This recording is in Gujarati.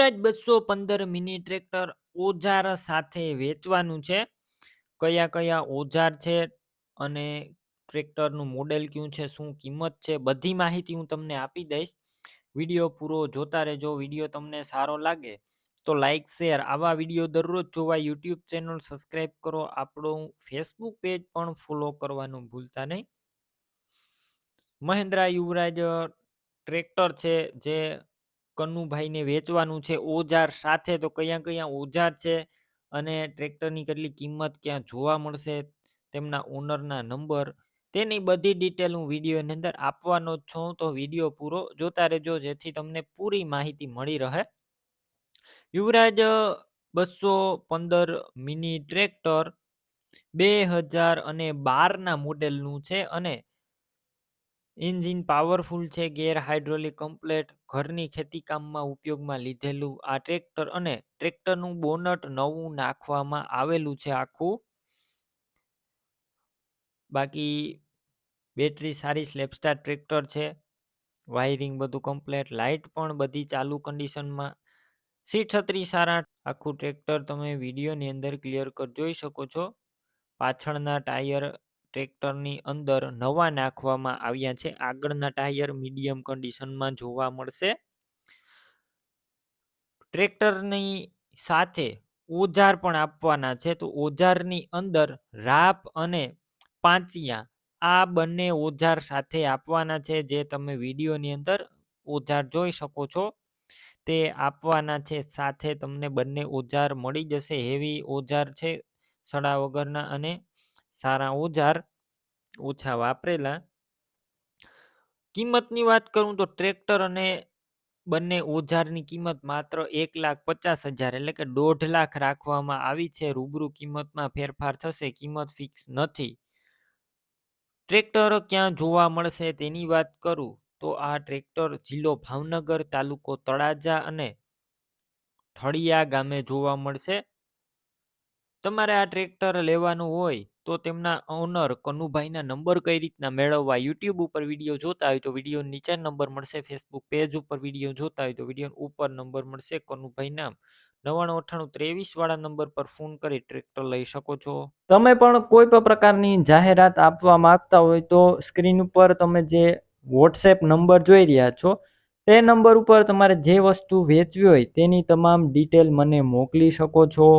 યુવરાજ બસો પંદર મિની ટ્રેક્ટર ઓજાર સાથે વેચવાનું છે. કયા કયા ઓજાર છે અને ટ્રેક્ટરનું મોડેલ કયું છે, શું કિંમત છે, બધી માહિતી હું તમને આપી દઈશ. વીડિયો પૂરો જોતા રહેજો, વીડિયો તમને સારો લાગે તો લાઈક, શેર, આવા વીડિયો દરરોજ જોવા યુટ્યુબ ચેનલ સબસ્ક્રાઈબ કરો. આપણું ફેસબુક પેજ પણ ફોલો કરવાનું ભૂલતા નહીં. મહેન્દ્રા યુવરાજ ટ્રેક્ટર છે જે કનુભાઈને વેચવાનું છે, ઓજાર સાથે તો કયા કયા ઓજાર છે અને ટ્રેક્ટરની કેટલી કિંમત ક્યાં જોવા મળશે, તેમના ઓનરના નંબર, તેની બધી ડિટેલ હું વિડીયોની અંદર આપવાનો જ છું, તો વીડિયો પૂરો જોતા રહેજો, જેથી તમને પૂરી માહિતી મળી રહે. યુવરાજ બસો પંદર મિની ટ્રેક્ટર બે હજાર અને બારના મોડેલનું છે અને એન્જિન પાવરફુલ છે, ગેર હાઇડ્રોલિક કમ્પ્લેટ ઘરની ખેતીકામમાં ઉપયોગમાં લીધેલું આ ટ્રેક્ટર અને ટ્રેક્ટરનું બોનટ નવું નાખવામાં આવેલું છે આખું. બાકી બેટરી સારી સ્લેપસ્ટાર ટ્રેક્ટર છે. વાયરિંગ બધું કમ્પ્લેટ લાઇટ પણ બધી ચાલુ કન્ડિશનમાં સીટ છત્રી સારા. આખું ટ્રેક્ટર તમે વિડીયોની અંદર ક્લિયર કટ જોઈ શકો છો. પાછળના ટાયર ટ્રેક્ટરની અંદર નવા નાખવામાં આવ્યા છે. આગળના ટાયર મીડિયમ કન્ડિશનમાં જોવા મળશે. ટ્રેક્ટરની સાથે ઓજાર પણ આપવાના છે. તો ઓજારની અંદર રાપ અને પાંચિયા આ બંને ઓજાર સાથે આપવાના છે. જે તમે વિડીયોની અંદર ઓજાર જોઈ શકો છો. તે આપવાના છે. સાથે તમને બંને ઓજાર મળી જશે. હેવી ઓજાર છે સડા વગરના અને સારા ઓજાર ઓછા વાપરેલા. કિંમતની વાત કરું તો ટ્રેક્ટર અને બંને ઓજારની કિંમત માત્ર એક લાખ પચાસ હજાર એટલે કે દોઢ લાખ રાખવામાં આવી છે. રૂબરૂ કિંમતમાં ફેરફાર થશે, કિંમત ફિક્સ નથી. ટ્રેક્ટર ક્યાં જોવા મળશે તેની વાત કરું તો આ ટ્રેક્ટર જિલ્લો ભાવનગર તાલુકો તળાજા અને ઠળિયા ગામે જોવા મળશે. તમારે આ ટ્રેક્ટર લેવાનું હોય, તો તેમના ઓનર કનુભાઈના નંબર કઈ રીતના મેળવવા? યુટ્યુબ ઉપર વીડિયો જોતા હોય તો વીડિયો નીચે નંબર મળશે ફેસબુક પેજ ઉપર વીડિયો જોતા હોય તો વીડિયો ઉપર નંબર મળશે. કનુભાઈ નામ નવાણું અઠ્ઠાણું, ત્રેવીસ વાળા નંબર પર ફોન કરી ટ્રેક્ટર લઈ શકો છો. તમે પણ કોઈ પણ પ્રકારની જાહેરાત આપવા માંગતા હોય તો સ્ક્રીન ઉપર તમે જે વોટ્સએપ નંબર જોઈ રહ્યા છો, તે નંબર ઉપર તમારે જે વસ્તુ વેચવી હોય તેની તમામ ડિટેલ મને મોકલી શકો છો.